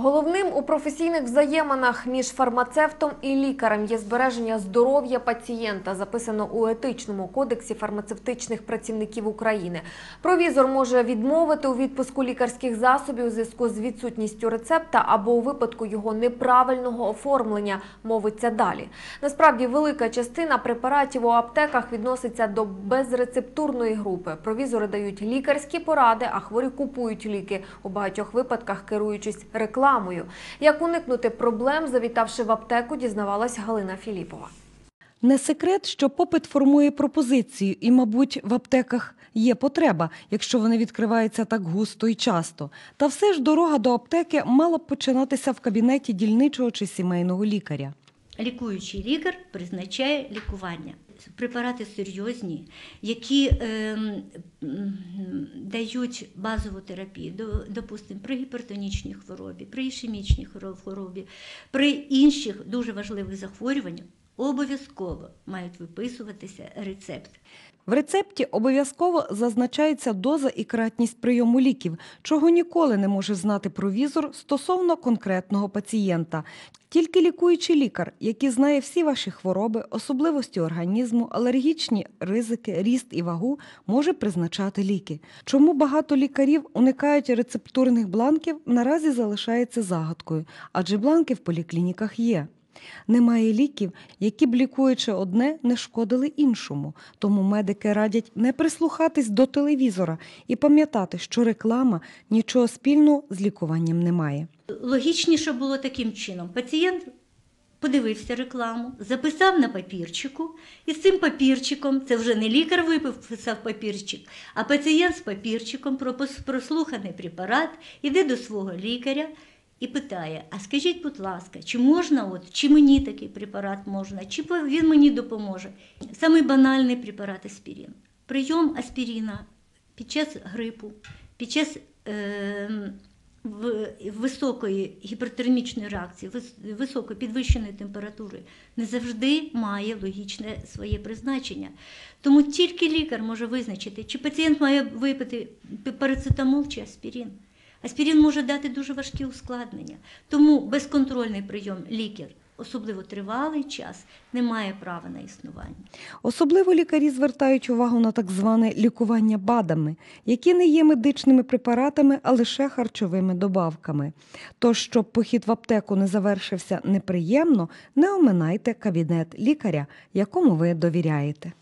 Головним у професійних взаєминах між фармацевтом і лікарем є збереження здоров'я пацієнта, записано у етичному кодексі фармацевтичних працівників України. Провізор може відмовити у відпуску лікарських засобів у зв'язку з відсутністю рецепта або у випадку його неправильного оформлення, мовиться далі. Насправді, велика частина препаратів у аптеках відноситься до безрецептурної групи. Провізори дають лікарські поради, а хворі купують ліки у багатьох випадках, керуючись рекламою. Як уникнути проблем, завітавши в аптеку, дізнавалась Галина Філіпова. Не секрет, що попит формує пропозицію, і, мабуть, в аптеках є потреба, якщо вони відкриваються так густо і часто. Та все ж дорога до аптеки мала б починатися в кабінеті дільничого чи сімейного лікаря. Лікуючий лікар призначає лікування. Препарати серйозні, які е, дають базову терапію, до- допустимо, при гіпертонічній хворобі, при ішемічній хворобі, при інших дуже важливих захворюваннях обов'язково мають виписуватися рецепт. В рецепті обов'язково зазначається доза і кратність прийому ліків, чого ніколи не може знати провізор стосовно конкретного пацієнта. Тільки лікуючий лікар, який знає всі ваші хвороби, особливості організму, алергічні ризики, ріст і вагу, може призначати ліки. Чому багато лікарів уникають рецептурних бланків, наразі залишається загадкою, адже бланки в поліклініках є. Немає ліків, які б лікуючи одне, не шкодили іншому. Тому медики радять не прислухатись до телевізора і пам'ятати, що реклама нічого спільного з лікуванням не має. Логічніше було таким чином. Пацієнт подивився рекламу, записав на папірчику, і з цим папірчиком, це вже не лікар виписав папірчик, а пацієнт з папірчиком про прослуханий препарат іде до свого лікаря і питає: А скажіть, будь ласка, чи можна, от, чи мені такий препарат можна, чи він мені допоможе? Самий банальний препарат аспірин. Прийом аспірина під час грипу, під час е, високої гіпертермічної реакції, високої підвищеної температури не завжди має логічне своє призначення. Тому тільки лікар може визначити, чи пацієнт має випити парацетамол чи аспірин. Аспірин може дати дуже важкі ускладнення. Тому безконтрольний прийом лікар, особливо тривалий час, не має права на існування. Особливо лікарі звертають увагу на так зване лікування БАДами, які не є медичними препаратами, а лише харчовими добавками. Тож, щоб похід в аптеку не завершився неприємно, не оминайте кабінет лікаря, якому ви довіряєте.